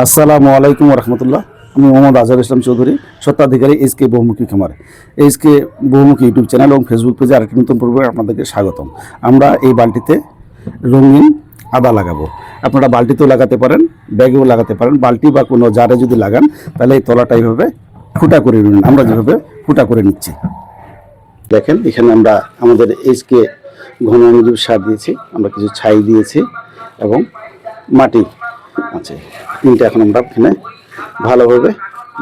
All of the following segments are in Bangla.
আসসালামু আলাইকুম রহমতুল্লাহ আমি মোহাম্মদ আজহার ইসলাম চৌধুরী সত্ত্বাধিকারী এইচ কে বহুমুখী খামার। এইচ কে বহুমুখী ইউটিউব চ্যানেল এবং ফেসবুক পেজে আরেকটি নতুন পর্বে আপনাদেরকে স্বাগতম। আমরা এই বালতিতে রঙিন আদা লাগাবো। আপনারা বালতিতেও লাগাতে পারেন, ব্যাগেও লাগাতে পারেন। বালতি বা কোনো জারে যদি লাগান, তাহলে এই তলাটা এইভাবে ফুটা করে নিন আমরা যেভাবে ফুটা করে নিচ্ছি। দেখেন, এখানে আমরা আমাদের এইচকে ঘন অনুজীব সার দিয়েছি। আমরা কিছু ছাই দিয়েছি এবং মাটি আছে। তিনটা এখন আমরা এখানে ভালোভাবে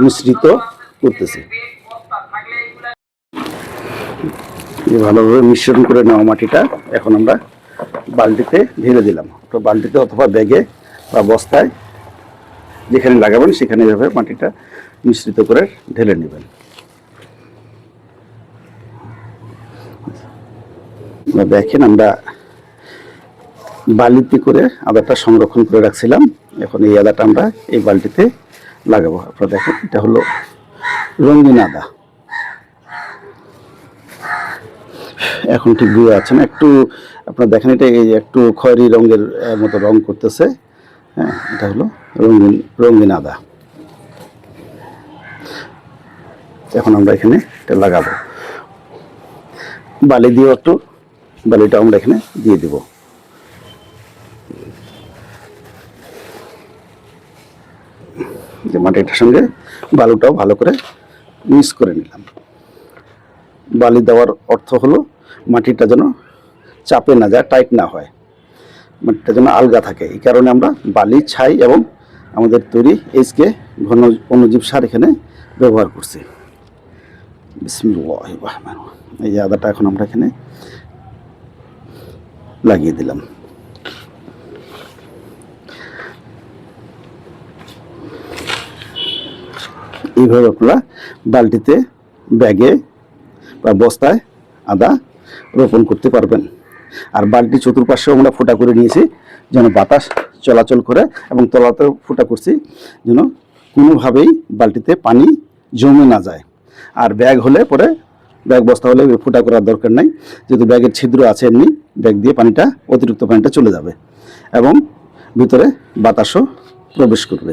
মিশ্রিত করতেছি। ভালোভাবে মিশ্রণ করে নেওয়া মাটিটা এখন আমরা বালতিতে ঢেলে দিলাম। তো বালতিতে অথবা ব্যাগে বা বস্তায় যেখানে লাগাবেন সেখানে এভাবে মাটিটা মিশ্রিত করে ঢেলে নেবেন। দেখেন আমরা বালিতে করে আদাটা সংরক্ষণ করে রাখছিলাম। এখন এই আদাটা আমরা এই বালতিতে লাগাবো। আপনারা দেখেন, এটা হলো রঙিন আদা এখন ঠিক বুঝে আছে না একটু আপনারা দেখেন, এটা এই একটু খয়েরি রঙের মতো রং করতেছে। হ্যাঁ এটা হলো রঙিন রঙিন আদা এখন আমরা এখানে এটা লাগাবো। বালি দিয়েও একটু, বালিটা আমরা এখানে দিয়ে দিব। যে মাটিটার সঙ্গে বালুটাও ভালো করে মিক্স করে নিলাম। বালি দেওয়ার অর্থ হলো মাটিটা যেন চাপে না যায়, টাইট না হয়। মাটিটা যেন আলগা থাকে। এই কারণে আমরা বালি, ছাই এবং আমাদের তৈরি এইচকে ঘন অনুজীব সার এখানে ব্যবহার করছি। এই আদাটা এখন আমরা এখানে লাগিয়ে দিলাম। এইভাবে আপনারা বালতিতে, ব্যাগে বা বস্তায় আদা রোপণ করতে পারবেন। আর বালতি চতুর্পাশেও আমরা ফোটা করে নিয়েছি, যেন বাতাস চলাচল করে এবং তলাতেও ফোটা করছি, যেন কোনোভাবেই বালতিতে পানি জমে না যায়। আর ব্যাগ হলে পরে, ব্যাগ বস্তা হলে ফোটা করার দরকার নাই। যেহেতু ব্যাগের ছিদ্র আছে এমনি, ব্যাগ দিয়ে পানিটা, অতিরিক্ত পানিটা চলে যাবে এবং ভিতরে বাতাসও প্রবেশ করবে।